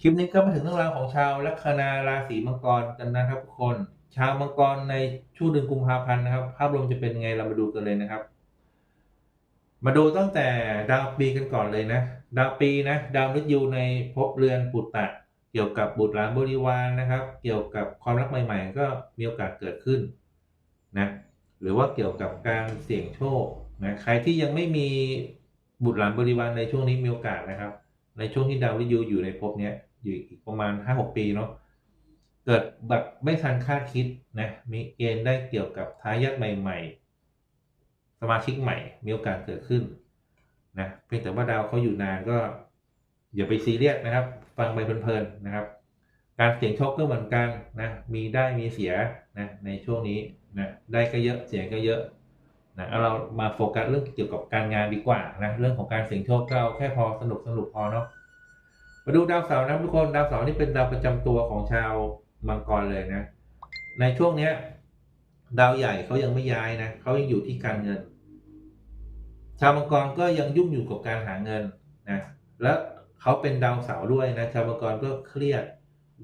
คลิปนี้ก็มาถึงเรื่องราวของชาวลัคนาราศีมังกรกันนะครับทุกคน ชาวมังกรในช่วงเดือนกุมภาพันธ์นะครับ ภาพรวมจะเป็นไงเรามาดูกันเลยนะครับ มาดูตั้งแต่ดาวปีกันก่อนเลยนะ ดาวปีนะ ดาวมฤตยูในภพเรือนปุตตะ เกี่ยวกับบุตรหลานบริวารนะครับ เกี่ยวกับความรักใหม่ๆ ก็มีโอกาสเกิดขึ้นนะ หรือว่าเกี่ยวกับการเสี่ยงโชคนะ ใครที่ยังไม่มีบุตรหลานบริวารในช่วงนี้มีโอกาสนะครับ ในช่วงที่ดาววิทยูอยู่ในภพเนี้ย อยู่อีกประมาณห้าหกปีเนาะเกิดแบบไม่ทันคาดคิดนะมีเกณฑ์ได้เกี่ยวกับทายาทใหม่ ๆ สมาชิกใหม่ มีโอกาสเกิดขึ้นนะเพียงแต่ว่าดาวเขาอยู่นานก็ อย่าไปซีเรียสนะครับ ฟังไปเพลินๆนะครับ การเสี่ยงโชคก็เหมือนกันนะมีได้มีเสียนะในช่วงนี้นะได้ก็เยอะเสียก็เยอะนะเเรามาโฟกัสเรื่องเกี่ยวกับการงานดีกว่านะเรื่องของการเสี่ยงโชคก็เอาแค่พอสนุกสนุกพอเนาะ มาดูดาวเสาร์นะทุกคนดาวเสาร์นี่เป็นดาวประจำตัวของชาวมังกรเลยนะ ในช่วงเนี้ย ดาวใหญ่เขายังไม่ย้ายนะเขายังอยู่ที่การเงิน ชาวมังกรก็ยังยุ่งอยู่กับการหาเงินนะและเขาเป็นดาวเสาร์ด้วยนะชาวมังกรก็เครียด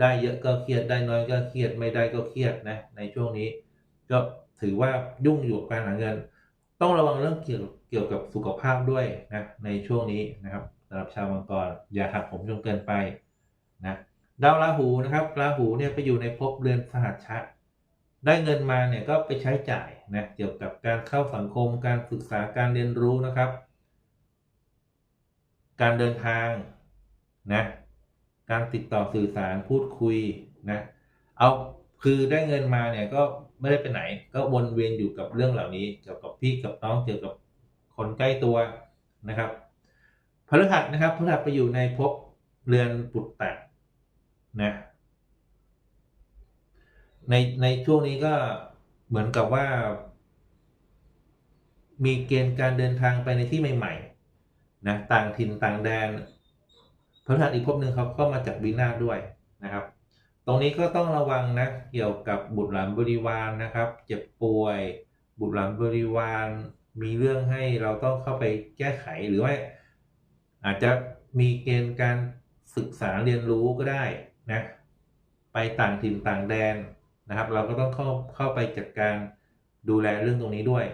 ได้เยอะก็เครียดได้น้อยก็เครียดไม่ได้ก็เครียดนะในช่วงนี้ ก็ถือว่ายุ่งอยู่กับการหาเงิน ต้องระวังเรื่องเกี่ยวเกี่ยวกับสุขภาพด้วยนะในช่วงนี้นะครับำหรับชาวมังกรอย่าหักผมจนเกินไปนะดาวราหูนะครับราหูเนี่ยไปอยู่ในภพเรือนสหัชชะ ได้เงินมาเนี่ยก็ไปใช้จ่ายนะเกี่ยวกับการเข้าสังคมการศึกษาการเรียนรู้นะครับ การเดินทางนะการติดต่อสื่อสารพูดคุยนะเอาคือได้เงินมาเนี่ยก็ไม่ได้ไปไหน ก็วนเวียนอยู่กับเรื่องเหล่านี้ เกี่ยวกับพี่กับน้องเกี่ยวกับคนใกล้ตัวนะครับ พฤหัสนะครับพฤหัสไปอยู่ในภพเรือนปุตตะนะในในช่วงนี้ก็เหมือนกับว่า มีเกณฑ์การเดินทางไปในที่ใหม่ ๆ นะ ต่างถิ่นต่างแดนพระธาตุอีกภพหนึ่งเขาก็มาจากวินาศด้วยนะครับ ตรงนี้ก็ต้องระวังนะ เกี่ยวกับบุตรหลานบริวารนะครับ เจ็บป่วย บุตรหลานบริวาร มีเรื่องให้เราต้องเข้าไปแก้ไขหรือว่า อาจจะมีเกณฑ์การศึกษาเรียนรู้ก็ได้นะไปต่างถิ่นต่างแดนนะครับ เราก็ต้องเข้าเข้าไปจัดการดูแลเรื่องตรงนี้ด้วย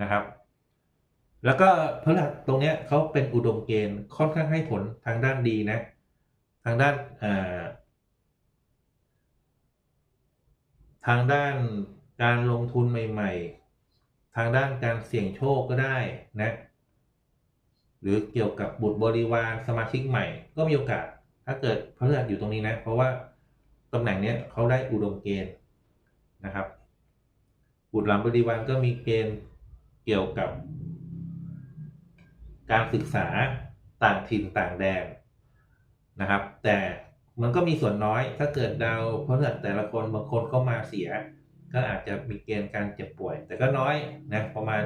นะครับ แล้วก็พฤหัสตรงเนี้ยเขาเป็นอุดมเกณฑ์ค่อนข้างให้ผลทางด้านดีนะ ทางด้านาทางด้านการลงทุนใหม่ ๆ ทางด้านการเสี่ยงโชคก็ได้นะ หรือเกี่ยวกับบุตรบริวารสมาชิกใหม่ ก็มีโอกาส ถ้าเกิดพฤหัสอยู่ตรงนี้นะ เพราะว่าตำแหน่งเนี้ยเขาได้อุดมเกณฑ์นะครับ บุตรหลานบริวารก็มีเกณฑ์เกี่ยวกับ การศึกษาต่างถิ่นต่างแดนนะครับ แต่มันก็มีส่วนน้อยถ้าเกิดดาวพฤหัสแต่ละคนบางคนก็มาเสีย ก็อาจจะมีเกณฑ์การเจ็บป่วย แต่ก็น้อยนะประมาณ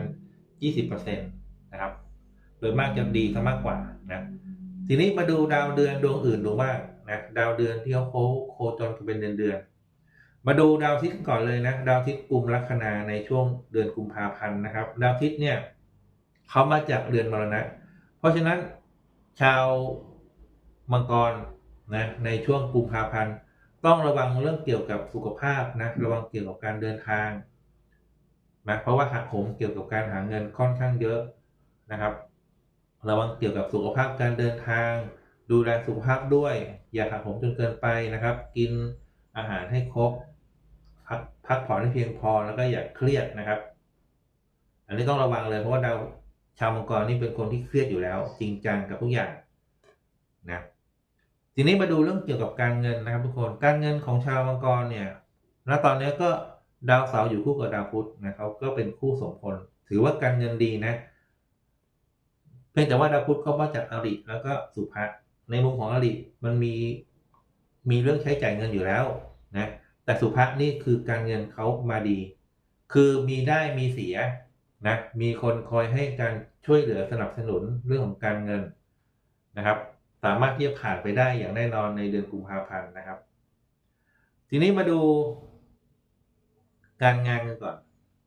20%นะครับ โดยมากจะดีซะมากกว่านะทีนี้มาดูดาวเดือนดวงอื่นดูบ้างนะดาวเดือนที่เขาโคโคจรเป็นเดือนเดือนๆมาดูดาวอาทิตย์ก่อนเลยนะ ดาวอาทิตย์กุมลัคนาในช่วงเดือนกุมภาพันธ์นะครับ ดาวอาทิตย์เนี่ยเขามาจากเรือนมรณะ เพราะฉะนั้นชาวมังกรนะในช่วงกุมภาพันธ์ต้องระวังเรื่องเกี่ยวกับสุขภาพนะระวังเกี่ยวกับการเดินทางนะเพราะว่าหักโหมเกี่ยวกับการหาเงินค่อนข้างเยอะนะครับ ระวังเกี่ยวกับสุขภาพการเดินทาง ดูแลสุขภาพด้วย อย่าหักโหมจนเกินไปนะครับ กินอาหารให้ครบพักพักผ่อนให้เพียงพอแล้วก็อย่าเครียดนะครับ อันนี้ต้องระวังเลยเพราะว่าดาวชาวมังกรนี่เป็นคนที่เครียดอยู่แล้ว จริงจังกับทุกอย่างนะทีนี้มาดูเรื่องเกี่ยวกับการเงินนะครับทุกคนการเงินของชาวมังกรเนี่ยณตอนนี้ก็ดาวเสาร์อยู่คู่กับดาวพุธนะครับก็เป็นคู่สมพลถือว่าการเงินดีนะ เพียงแต่ว่าดาวพุธเขามาจากอริแล้วก็สุภะในมุมของอริมันมีมีเรื่องใช้จ่ายเงินอยู่แล้วนะแต่สุภะนี่คือการเงินเขามาดี คือมีได้มีเสียนะมีคนคอยให้การช่วยเหลือสนับสนุนเรื่องของการเงินนะครับ สามารถที่จะผ่านไปได้อย่างแน่นอนในเดือนกุมภาพันธ์นะครับ ทีนี้มาดู การงานกันก่อน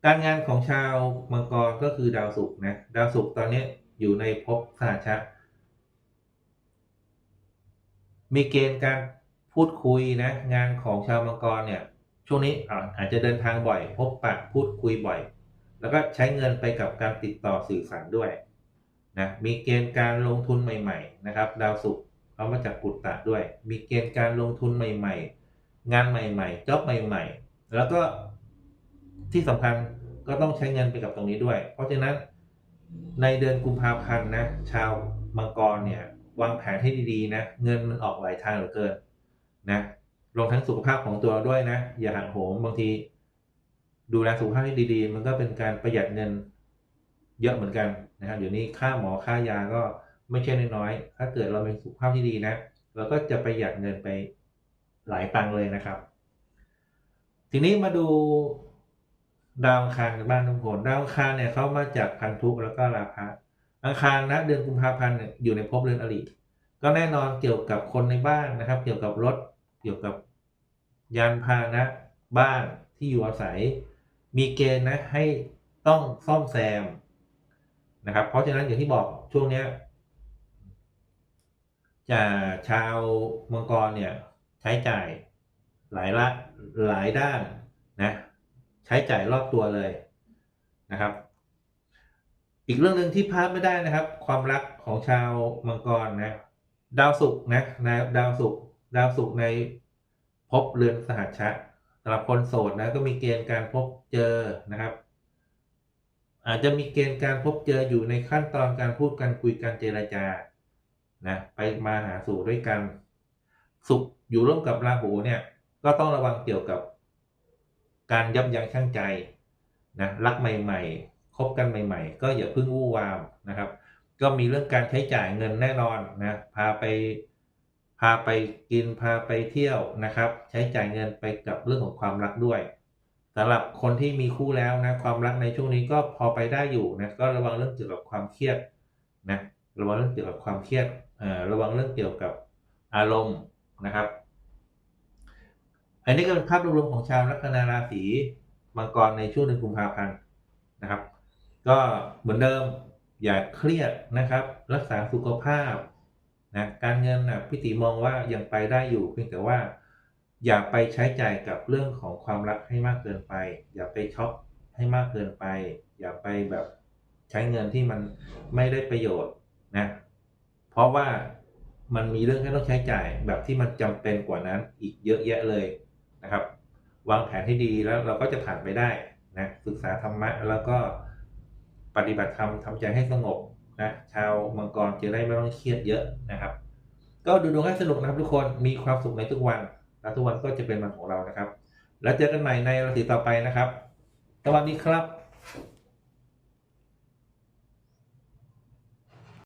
การงานของชาวมังกรก็คือดาวศุกร์นะดาวศุกร์ตอนนี้ อยู่ในภพสหชชะมีเกณฑ์การพูดคุยนะงานของชาวมังกรเนี่ยช่วงนี้อาอาจจะเดินทางบ่อย พบปะพูดคุยบ่อย แล้วก็ใช้เงินไปกับการติดต่อสื่อสารด้วยนะมีเกณฑ์การลงทุนใหม่ๆนะครับ ดาวศุกร์เอามาจากกุตตะด้วย มีเกณฑ์การลงทุนใหม่ๆ งานใหม่ๆจ็อบใหม่ ๆ แล้วก็ที่สำคัญก็ต้องใช้เงินไปกับตรงนี้ด้วย เพราะฉะนั้น ในเดือนกุมภาพันธ์นะชาวมังกรเนี่ยวางแผนให้ดีๆนะเงินมันออกหลายทางเหลือเกินนะรวมทั้งสุขภาพของตัวเราด้วยนะ อย่าหักโหมบางที ดูแลสุขภาพให้ดีๆ มันก็เป็นการประหยัดเงินเยอะเหมือนกันนะครับเดี๋ยวนี้ค่าหมอค่ายาก็ไม่ใช่น้อยๆถ้าเกิดเรามีสุขภาพที่ดีนะเราก็จะประหยัดเงินไปหลายตังเลยนะครับ ทีนี้มาดู ดาวอังคารกันบ้างทุกคนดาวอังคารเนี่ยเขามาจากพันธุแล้วก็ราพะอังคารนะเดือนกุมภาพันธ์เนี่ยอยู่ในภพเรือนอริก็แน่นอนเกี่ยวกับคนในบ้านนะครับ เกี่ยวกับรถเกี่ยวกับยานพาหนะ บ้านที่อยู่อาศัย มีเกณฑ์นะให้ต้องซ่อมแซมนะครับ เพราะฉะนั้นอย่างที่บอกช่วงเนี้ยจะชาวมังกรเนี่ยใช้จ่ายหลายละหลายด้านนะ ใช้จ่ายรอบตัวเลยนะครับ อีกเรื่องหนึ่งที่พลาดไม่ได้นะครับ ความรักของชาวมังกรนะดาวศุกร์นะนะดาวศุกร์ดาวศุกร์ในภพเรือนสหัชชะสำหรับคนโสดนะก็มีเกณฑ์การพบเจอนะครับ อาจจะมีเกณฑ์การพบเจออยู่ในขั้นตอนการพูดกันคุยกันเจรจานะไปมาหาสู่ด้วยกัน สุขอยู่ร่วมกับราหูเนี่ย ก็ต้องระวังเกี่ยวกับ การยับยั้งชั่งใจนะรักใหม่ๆคบกันใหม่ ๆ ก็อย่าเพิ่งวู่วามนะครับ ก็มีเรื่องการใช้จ่ายเงินแน่นอนนะพาไปพาไปกินพาไปเที่ยวนะครับ ใช้จ่ายเงินไปกับเรื่องของความรักด้วยสำหรับคนที่มีคู่แล้วนะความรักในช่วงนี้ก็พอไปได้อยู่นะก็ระวังเรื่องเกี่ยวกับความเครียดนะระวังเรื่องเกี่ยวกับความเครียดเอ่อระวังเรื่องเกี่ยวกับอารมณ์นะครับ อันนี้ก็เป็นภาพรวมของชาวลัคนาราศีมังกรในช่วงเดือนกุมภาพันธ์นะครับ ก็เหมือนเดิมอย่าเครียดนะครับ รักษาสุขภาพนะการเงินนะพี่ติมองว่ายังไปได้อยู่เพียงแต่ว่า อย่าไปใช้จ่ายกับเรื่องของความรักให้มากเกินไป อย่าไปช็อปให้มากเกินไป อย่าไปแบบใช้เงินที่มันไม่ได้ประโยชน์นะเพราะว่ามันมีเรื่องที่ต้องใช้จ่ายแบบที่มันจำเป็นกว่านั้นอีกเยอะแยะเลย นะครับ วางแผนให้ดีแล้วเราก็จะผ่านไปได้นะศึกษาธรรมะแล้วก็ปฏิบัติธรรมทำใจให้สงบนะชาวมังกรจะได้ไม่ต้องเครียดเยอะนะครับ ก็ดูดวงให้สนุกนะครับทุกคนมีความสุขในทุกวันและทุกวันก็จะเป็นวันของเรานะครับ แล้วเจอกันใหม่ในราศีต่อไปนะครับสวัสดีครับ